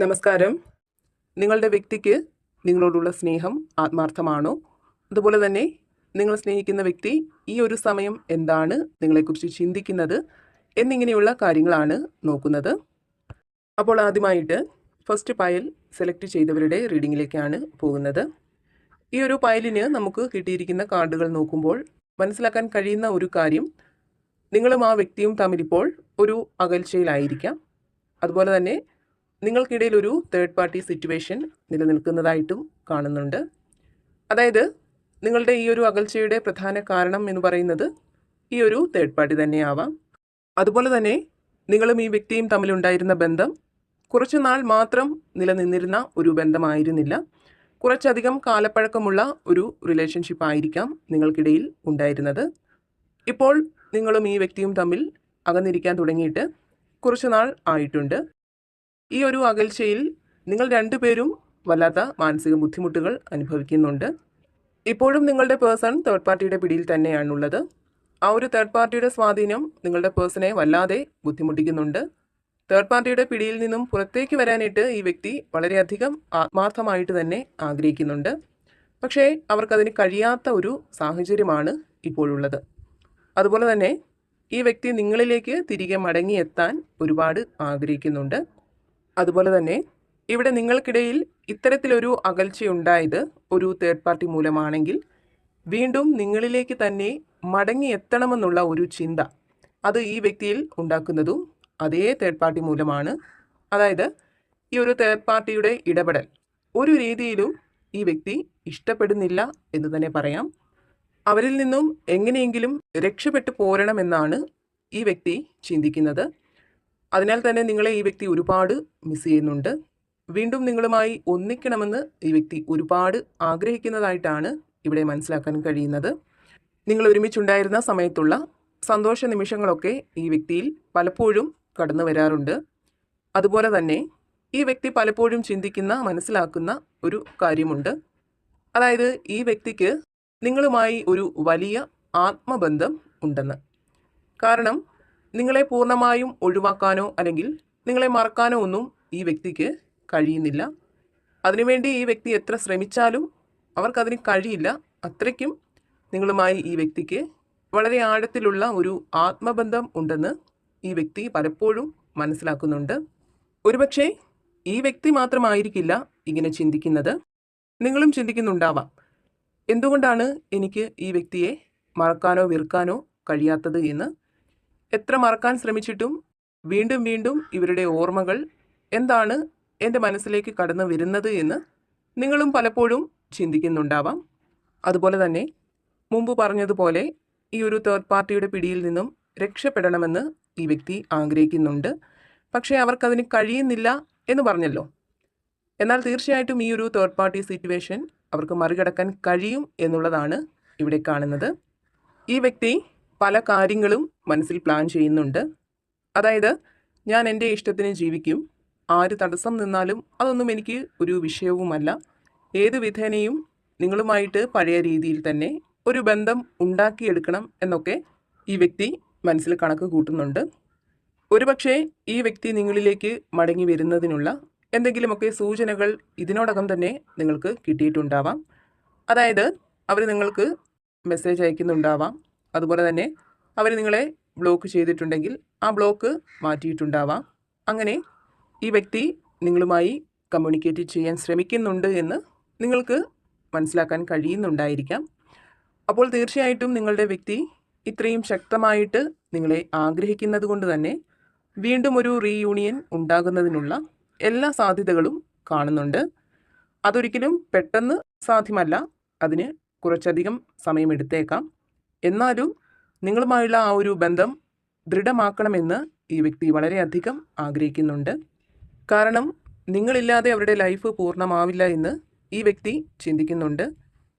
നമസ്കാരം. നിങ്ങളുടെ വ്യക്തിക്ക് നിങ്ങളോടുള്ള സ്നേഹം ആത്മാർത്ഥമാണോ? അതുപോലെ തന്നെ നിങ്ങൾ സ്നേഹിക്കുന്ന വ്യക്തി ഈ ഒരു സമയം എന്താണ്? നിങ്ങളെക്കുറിച്ച് ചിന്തിക്കുന്നത് എന്നിങ്ങനെയുള്ള കാര്യങ്ങളാണ് നോക്കുന്നത്. അപ്പോൾ ആദ്യമായിട്ട് ഫസ്റ്റ് പയൽ സെലക്ട് ചെയ്തവരുടെ റീഡിങ്ങിലേക്കാണ് പോകുന്നത്. ഈ ഒരു പയലിന് നമുക്ക് കിട്ടിയിരിക്കുന്ന കാർഡുകൾ നോക്കുമ്പോൾ മനസ്സിലാക്കാൻ കഴിയുന്ന ഒരു കാര്യം നിങ്ങളും ആ വ്യക്തിയും തമ്മിലിപ്പോൾ ഒരു അകൽച്ചയിലായിരിക്കാം. അതുപോലെ തന്നെ നിങ്ങൾക്കിടയിൽ ഒരു തേർഡ് പാർട്ടി സിറ്റുവേഷൻ നിലനിൽക്കുന്നതായിട്ടും കാണുന്നുണ്ട്. അതായത് നിങ്ങളുടെ ഈ ഒരു അകൽച്ചയുടെ പ്രധാന കാരണം എന്ന് പറയുന്നത് ഈ ഒരു തേർഡ് പാർട്ടി തന്നെയാവാം. അതുപോലെ തന്നെ നിങ്ങളും ഈ വ്യക്തിയും തമ്മിലുണ്ടായിരുന്ന ബന്ധം കുറച്ചു നാൾ മാത്രം നിലനിന്നിരുന്ന ഒരു ബന്ധമായിരുന്നില്ല. കുറച്ചധികം കാലപ്പഴക്കമുള്ള ഒരു റിലേഷൻഷിപ്പ് ആയിരിക്കാം നിങ്ങൾക്കിടയിൽ ഉണ്ടായിരുന്നത്. ഇപ്പോൾ നിങ്ങളും ഈ വ്യക്തിയും തമ്മിൽ അകന്നിരിക്കാൻ തുടങ്ങിയിട്ട് കുറച്ചു നാൾ ആയിട്ടുണ്ട്. ഈ ഒരു അകൽച്ചയിൽ നിങ്ങൾ രണ്ടുപേരും വല്ലാത്ത മാനസിക ബുദ്ധിമുട്ടുകൾ അനുഭവിക്കുന്നുണ്ട്. ഇപ്പോഴും നിങ്ങളുടെ പേഴ്സൺ തേർഡ് പാർട്ടിയുടെ പിടിയിൽ തന്നെയാണുള്ളത്. ആ ഒരു തേർഡ് പാർട്ടിയുടെ സ്വാധീനം നിങ്ങളുടെ പേഴ്സണെ വല്ലാതെ ബുദ്ധിമുട്ടിക്കുന്നുണ്ട്. തേർഡ് പാർട്ടിയുടെ പിടിയിൽ നിന്നും പുറത്തേക്ക് വരാനായിട്ട് ഈ വ്യക്തി വളരെയധികം ആത്മാർത്ഥമായിട്ട് തന്നെ ആഗ്രഹിക്കുന്നുണ്ട്. പക്ഷേ അവർക്കതിന് കഴിയാത്ത ഒരു സാഹചര്യമാണ് ഇപ്പോഴുള്ളത്. അതുപോലെ തന്നെ ഈ വ്യക്തി നിങ്ങളിലേക്ക് തിരികെ മടങ്ങിയെത്താൻ ഒരുപാട് ആഗ്രഹിക്കുന്നുണ്ട്. അതുപോലെ തന്നെ ഇവിടെ നിങ്ങൾക്കിടയിൽ ഇത്തരത്തിലൊരു അകൽച്ചയുണ്ടായത് ഒരു തേർഡ് പാർട്ടി മൂലമാണെങ്കിൽ വീണ്ടും നിങ്ങളിലേക്ക് തന്നെ മടങ്ങി എത്തണമെന്നുള്ള ഒരു ചിന്ത അത് ഈ വ്യക്തിയിൽ ഉണ്ടാക്കുന്നതും അതേ തേർഡ് പാർട്ടി മൂലമാണ്. അതായത് ഈ ഒരു തേർഡ് പാർട്ടിയുടെ ഇടപെടൽ. ഒരു രീതിയിലും ഈ വ്യക്തി ഇഷ്ടപ്പെടുന്നില്ല എന്ന് തന്നെ പറയാം. അവരിൽ നിന്നും എങ്ങനെയെങ്കിലും രക്ഷപ്പെട്ടു പോരണമെന്നാണ് ഈ വ്യക്തി ചിന്തിക്കുന്നത്. അതിനാൽ തന്നെ നിങ്ങളെ ഈ വ്യക്തി ഒരുപാട് മിസ് ചെയ്യുന്നുണ്ട്. വീണ്ടും നിങ്ങളുമായി ഒന്നിക്കണമെന്ന് ഈ വ്യക്തി ഒരുപാട് ആഗ്രഹിക്കുന്നതായിട്ടാണ് ഇവിടെ മനസ്സിലാക്കാൻ കഴിയുന്നത്. നിങ്ങൾ ഒരുമിച്ചുണ്ടായിരുന്ന സമയത്തുള്ള സന്തോഷ നിമിഷങ്ങളൊക്കെ ഈ വ്യക്തിയിൽ പലപ്പോഴും കടന്നു വരാറുണ്ട്. അതുപോലെ തന്നെ ഈ വ്യക്തി പലപ്പോഴും ചിന്തിക്കുന്ന മനസ്സിലാക്കുന്ന ഒരു കാര്യമുണ്ട്. അതായത് ഈ വ്യക്തിക്ക് നിങ്ങളുമായി ഒരു വലിയ ആത്മബന്ധം ഉണ്ടെന്ന്. കാരണം നിങ്ങളെ പൂർണമായും ഒഴിവാക്കാനോ അല്ലെങ്കിൽ നിങ്ങളെ മറക്കാനോ ഒന്നും ഈ വ്യക്തിക്ക് കഴിയുന്നില്ല. അതിനുവേണ്ടി ഈ വ്യക്തി എത്ര ശ്രമിച്ചാലും അവർക്കതിന് കഴിയില്ല. അത്രയ്ക്കും നിങ്ങളുമായി ഈ വ്യക്തിക്ക് വളരെ ആഴത്തിലുള്ള ഒരു ആത്മബന്ധം ഉണ്ടെന്ന് ഈ വ്യക്തി പലപ്പോഴും മനസ്സിലാക്കുന്നുണ്ട്. ഒരുപക്ഷെ ഈ വ്യക്തി മാത്രമായിരിക്കില്ല ഇങ്ങനെ ചിന്തിക്കുന്നത്. നിങ്ങളും ചിന്തിക്കുന്നുണ്ടാവാം. എന്തുകൊണ്ടാണ് എനിക്ക് ഈ വ്യക്തിയെ മറക്കാനോ വെറുക്കാനോ കഴിയാത്തത് എന്ന് എത്ര മറക്കാൻ ശ്രമിച്ചിട്ടും വീണ്ടും വീണ്ടും ഇവരുടെ ഓർമ്മകൾ എന്താണ് എന്റെ മനസ്സിലേക്ക് കടന്നു വരുന്നത് എന്ന് നിങ്ങളും പലപ്പോഴും ചിന്തിക്കുന്നുണ്ടാവാം. അതുപോലെ തന്നെ മുമ്പ് പറഞ്ഞതുപോലെ ഈ ഒരു തേർഡ് പാർട്ടിയുടെ പിടിയിൽ നിന്നും രക്ഷപ്പെടണമെന്ന് ഈ വ്യക്തി ആഗ്രഹിക്കുന്നുണ്ട്. പക്ഷേ അവർക്കതിന് കഴിയുന്നില്ല എന്ന് പറഞ്ഞല്ലോ. എന്നാൽ തീർച്ചയായിട്ടും ഈ ഒരു തേർഡ് പാർട്ടി സിറ്റുവേഷൻ അവർക്ക് മറികടക്കാൻ കഴിയും എന്നുള്ളതാണ് ഇവിടെ കാണുന്നത്. ഈ വ്യക്തി പല കാര്യങ്ങളും മനസ്സിൽ പ്ലാൻ ചെയ്യുന്നുണ്ട്. അതായത് ഞാൻ എന്റെ ഇഷ്ടത്തിന് ജീവിക്കും. ആര് തടസ്സം നിന്നാലും അതൊന്നും എനിക്ക് ഒരു വിഷയവുമല്ല. ഏത് വിധേനയും നിങ്ങളുമായിട്ട് പഴയ രീതിയിൽ തന്നെ ഒരു ബന്ധം ഉണ്ടാക്കിയെടുക്കണം എന്നൊക്കെ ഈ വ്യക്തി മനസ്സിൽ കണക്ക് കൂട്ടുന്നുണ്ട്. ഒരുപക്ഷെ ഈ വ്യക്തി നിങ്ങളിലേക്ക് മടങ്ങി വരുന്നതിനുള്ള എന്തെങ്കിലുമൊക്കെ സൂചനകൾ ഇതിനോടകം തന്നെ നിങ്ങൾക്ക് കിട്ടിയിട്ടുണ്ടാവാം. അതായത് അവർ നിങ്ങൾക്ക് മെസ്സേജ് അയക്കുന്നുണ്ടാവാം. അതുപോലെ തന്നെ അവർ നിങ്ങളെ ബ്ലോക്ക് ചെയ്തിട്ടുണ്ടെങ്കിൽ ആ ബ്ലോക്ക് മാറ്റിയിട്ടുണ്ടാവാം. അങ്ങനെ ഈ വ്യക്തി നിങ്ങളുമായി കമ്മ്യൂണിക്കേറ്റ് ചെയ്യാൻ ശ്രമിക്കുന്നുണ്ട് എന്ന് നിങ്ങൾക്ക് മനസ്സിലാക്കാൻ കഴിയുന്നുണ്ടായിരിക്കാം. അപ്പോൾ തീർച്ചയായിട്ടും നിങ്ങളുടെ വ്യക്തി ഇത്രയും ശക്തമായിട്ട് നിങ്ങളെ ആഗ്രഹിക്കുന്നത് കൊണ്ട് തന്നെ വീണ്ടും ഒരു റീയൂണിയൻ ഉണ്ടാകുന്നതിനുള്ള എല്ലാ സാധ്യതകളും കാണുന്നുണ്ട്. അതൊരിക്കലും പെട്ടെന്ന് സാധ്യമല്ല. അതിന് കുറച്ചധികം സമയമെടുത്തേക്കാം. എന്നാലും നിങ്ങളുമായുള്ള ആ ഒരു ബന്ധം ദൃഢമാക്കണമെന്ന് ഈ വ്യക്തി വളരെയധികം ആഗ്രഹിക്കുന്നുണ്ട്. കാരണം നിങ്ങളില്ലാതെ അവരുടെ ലൈഫ് പൂർണമാവില്ല എന്ന് ഈ വ്യക്തി ചിന്തിക്കുന്നുണ്ട്.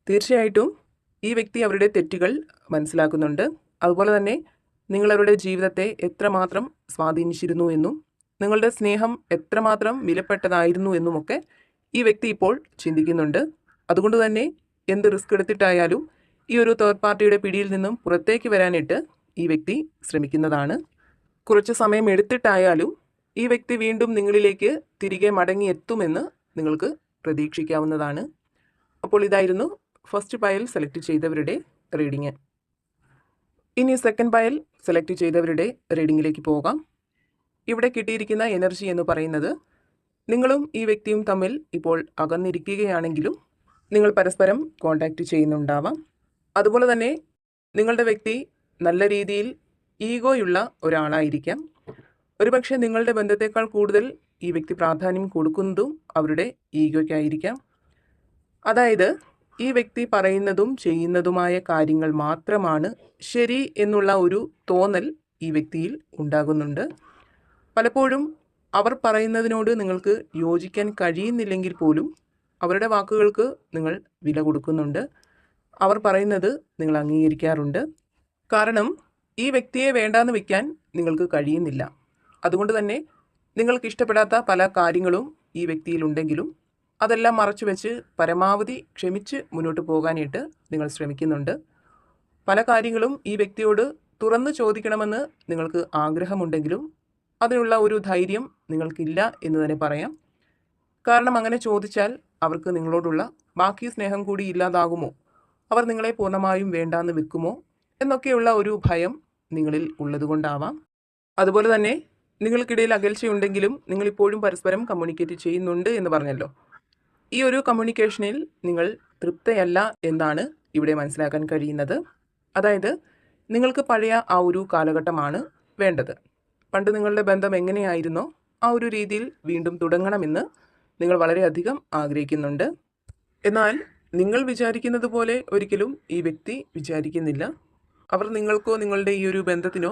തീർച്ചയായിട്ടും ഈ വ്യക്തി അവരുടെ തെറ്റുകൾ മനസ്സിലാക്കുന്നുണ്ട്. അതുപോലെ തന്നെ നിങ്ങളവരുടെ ജീവിതത്തെ എത്രമാത്രം സ്വാധീനിച്ചിരുന്നു എന്നും നിങ്ങളുടെ സ്നേഹം എത്രമാത്രം വിലപ്പെട്ടതായിരുന്നു എന്നുമൊക്കെ ഈ വ്യക്തി ഇപ്പോൾ ചിന്തിക്കുന്നുണ്ട്. അതുകൊണ്ട് തന്നെ എന്ത് റിസ്ക് എടുത്തിട്ടായാലും ഈ ഒരു തേർഡ് പാർട്ടിയുടെ പിടിയിൽ നിന്നും പുറത്തേക്ക് വരാനിട്ട് ഈ വ്യക്തി ശ്രമിക്കുന്നതാണ്. കുറച്ച് സമയം എടുത്തിട്ടായാലും ഈ വ്യക്തി വീണ്ടും നിങ്ങളിലേക്ക് തിരികെ മടങ്ങിയെത്തുമെന്ന് നിങ്ങൾക്ക് പ്രതീക്ഷിക്കാവുന്നതാണ്. അപ്പോൾ ഇതായിരുന്നു ഫസ്റ്റ് പയൽ സെലക്ട് ചെയ്തവരുടെ റീഡിങ് ഇനി സെക്കൻഡ് പയൽ സെലക്ട് ചെയ്തവരുടെ റീഡിങ്ങിലേക്ക് പോകാം. ഇവിടെ കിട്ടിയിരിക്കുന്ന എനർജി എന്ന് പറയുന്നത് നിങ്ങളും ഈ വ്യക്തിയും തമ്മിൽ ഇപ്പോൾ അകന്നിരിക്കുകയാണെങ്കിലും നിങ്ങൾ പരസ്പരം കോൺടാക്റ്റ് ചെയ്യുന്നുണ്ടാവാം. അതുപോലെ തന്നെ നിങ്ങളുടെ വ്യക്തി നല്ല രീതിയിൽ ഈഗോയുള്ള ഒരാളായിരിക്കാം. ഒരുപക്ഷെ നിങ്ങളുടെ ബന്ധത്തെക്കാൾ കൂടുതൽ ഈ വ്യക്തി പ്രാധാന്യം കൊടുക്കുന്നതും അവരുടെ ഈഗോയ്ക്കായിരിക്കാം. അതായത് ഈ വ്യക്തി പറയുന്നതും ചെയ്യുന്നതുമായ കാര്യങ്ങൾ മാത്രമാണ് ശരി എന്നുള്ള ഒരു തോന്നൽ ഈ വ്യക്തിയിൽ ഉണ്ടാകുന്നുണ്ട്. പലപ്പോഴും അവർ പറയുന്നതിനോട് നിങ്ങൾക്ക് യോജിക്കാൻ കഴിയുന്നില്ലെങ്കിൽ പോലും അവരുടെ വാക്കുകൾക്ക് നിങ്ങൾ വില കൊടുക്കുന്നുണ്ട്. അവർ പറയുന്നത് നിങ്ങൾ അംഗീകരിക്കാറുണ്ട്. കാരണം ഈ വ്യക്തിയെ വേണ്ടാന്ന് വെക്കാൻ നിങ്ങൾക്ക് കഴിയുന്നില്ല. അതുകൊണ്ട് തന്നെ നിങ്ങൾക്ക് ഇഷ്ടപ്പെടാത്ത പല കാര്യങ്ങളും ഈ വ്യക്തിയിലുണ്ടെങ്കിലും അതെല്ലാം മറച്ചു വെച്ച് പരമാവധി ക്ഷമിച്ച് മുന്നോട്ട് പോകാനായിട്ട് നിങ്ങൾ ശ്രമിക്കുന്നുണ്ട്. പല കാര്യങ്ങളും ഈ വ്യക്തിയോട് തുറന്നു ചോദിക്കണമെന്ന് നിങ്ങൾക്ക് ആഗ്രഹമുണ്ടെങ്കിലും അതിനുള്ള ഒരു ധൈര്യം നിങ്ങൾക്കില്ല എന്ന് തന്നെ പറയാം. കാരണം അങ്ങനെ ചോദിച്ചാൽ അവർക്ക് നിങ്ങളോടുള്ള ബാക്കി സ്നേഹം കൂടി ഇല്ലാതാകുമോ? അവർ നിങ്ങളെ പൂർണമായും വേണ്ടാന്ന് വെക്കുമോ? എന്നൊക്കെയുള്ള ഒരു ഭയം നിങ്ങളിൽ ഉള്ളതുകൊണ്ടാവാം. അതുപോലെ തന്നെ നിങ്ങൾക്കിടയിൽ അകൽച്ചയുണ്ടെങ്കിലും നിങ്ങളിപ്പോഴും പരസ്പരം കമ്മ്യൂണിക്കേറ്റ് ചെയ്യുന്നുണ്ട് എന്ന് പറഞ്ഞല്ലോ. ഈ ഒരു കമ്മ്യൂണിക്കേഷനിൽ നിങ്ങൾ തൃപ്തയല്ല എന്നാണ് ഇവിടെ മനസ്സിലാക്കാൻ കഴിയുന്നത്. അതായത് നിങ്ങൾക്ക് പഴയ ആ ഒരു കാലഘട്ടമാണ് വേണ്ടത്. പണ്ട് നിങ്ങളുടെ ബന്ധം എങ്ങനെയായിരുന്നോ ആ ഒരു രീതിയിൽ വീണ്ടും തുടങ്ങണമെന്ന് നിങ്ങൾ വളരെയധികം ആഗ്രഹിക്കുന്നുണ്ട്. എന്നാൽ നിങ്ങൾ വിചാരിക്കുന്നത് പോലെ ഒരിക്കലും ഈ വ്യക്തി വിചാരിക്കുന്നില്ല. അവർ നിങ്ങൾക്കോ നിങ്ങളുടെ ഈ ഒരു ബന്ധത്തിനോ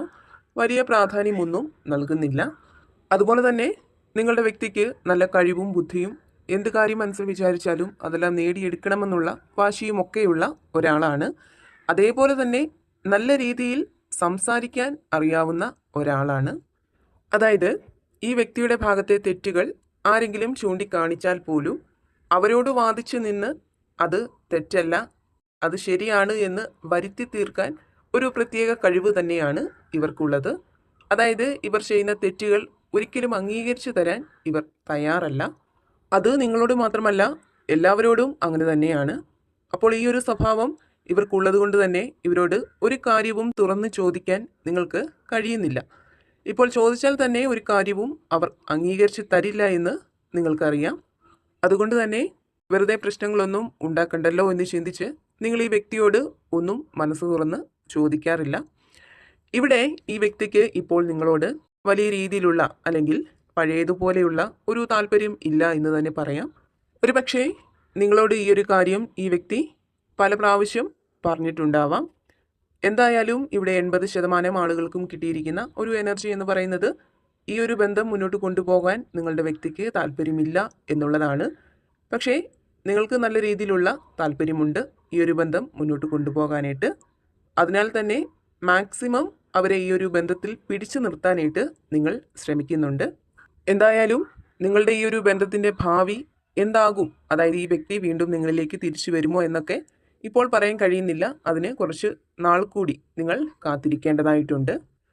വലിയ പ്രാധാന്യമൊന്നും നൽകുന്നില്ല. അതുപോലെ തന്നെ നിങ്ങളുടെ വ്യക്തിക്ക് നല്ല കഴിവും ബുദ്ധിയും എന്ത് കാര്യം മനസ്സിൽ വിചാരിച്ചാലും അതെല്ലാം നേടിയെടുക്കണമെന്നുള്ള വാശിയുമൊക്കെയുള്ള ഒരാളാണ്. അതേപോലെ തന്നെ നല്ല രീതിയിൽ സംസാരിക്കാൻ അറിയാവുന്ന ഒരാളാണ്. അതായത് ഈ വ്യക്തിയുടെ ഭാഗത്തെ തെറ്റുകൾ ആരെങ്കിലും ചൂണ്ടിക്കാണിച്ചാൽ പോലും അവരോട് വാദിച്ചു നിന്ന് അത് തെറ്റല്ല അത് ശരിയാണ് എന്ന് വരുത്തി തീർക്കാൻ ഒരു പ്രത്യേക കഴിവ് തന്നെയാണ് ഇവർക്കുള്ളത്. അതായത് ഇവർ ചെയ്യുന്ന തെറ്റുകൾ ഒരിക്കലും അംഗീകരിച്ചു തരാൻ ഇവർ തയ്യാറല്ല. അത് നിങ്ങളോട് മാത്രമല്ല എല്ലാവരോടും അങ്ങനെ തന്നെയാണ്. അപ്പോൾ ഈ ഒരു സ്വഭാവം ഇവർക്കുള്ളത് കൊണ്ട് തന്നെ ഇവരോട് ഒരു കാര്യവും തുറന്ന് ചോദിക്കാൻ നിങ്ങൾക്ക് കഴിയുന്നില്ല. ഇപ്പോൾ ചോദിച്ചാൽ തന്നെ ഒരു കാര്യവും അവർ അംഗീകരിച്ച് തരില്ല എന്ന് നിങ്ങൾക്കറിയാം. അതുകൊണ്ട് തന്നെ വെറുതെ പ്രശ്നങ്ങളൊന്നും ഉണ്ടാക്കണ്ടല്ലോ എന്ന് ചിന്തിച്ച് നിങ്ങൾ ഈ വ്യക്തിയോട് ഒന്നും മനസ്സ് തുറന്ന് ചോദിക്കാറില്ല. ഇവിടെ ഈ വ്യക്തിക്ക് ഇപ്പോൾ നിങ്ങളോട് വലിയ രീതിയിലുള്ള അല്ലെങ്കിൽ പഴയതുപോലെയുള്ള ഒരു താല്പര്യം ഇല്ല എന്ന് തന്നെ പറയാം. ഒരു പക്ഷേ നിങ്ങളോട് ഈ ഒരു കാര്യം ഈ വ്യക്തി പല പ്രാവശ്യം പറഞ്ഞിട്ടുണ്ടാവാം. എന്തായാലും ഇവിടെ എൺപത് ശതമാനം ആളുകൾക്കും കിട്ടിയിരിക്കുന്ന ഒരു എനർജി എന്ന് പറയുന്നത് ഈ ഒരു ബന്ധം മുന്നോട്ട് കൊണ്ടുപോകാൻ നിങ്ങളുടെ വ്യക്തിക്ക് താല്പര്യമില്ല എന്നുള്ളതാണ്. പക്ഷേ നിങ്ങൾക്ക് നല്ല രീതിയിലുള്ള താല്പര്യമുണ്ട് ഈ ഒരു ബന്ധം മുന്നോട്ട് കൊണ്ടുപോകാനായിട്ട്. അതിനാൽ തന്നെ മാക്സിമം അവരെ ഈ ഒരു ബന്ധത്തിൽ പിടിച്ചു നിർത്താനായിട്ട് നിങ്ങൾ ശ്രമിക്കുന്നുണ്ട്. എന്തായാലും നിങ്ങളുടെ ഈ ഒരു ബന്ധത്തിന്റെ ഭാവി എന്താകും? അതായത് ഈ വ്യക്തി വീണ്ടും നിങ്ങളിലേക്ക് തിരിച്ചു വരുമോ എന്നൊക്കെ ഇപ്പോൾ പറയാൻ കഴിയുന്നില്ല. അതിന് കുറച്ച് നാൾ കൂടി നിങ്ങൾ കാത്തിരിക്കേണ്ടതായിട്ടുണ്ട്.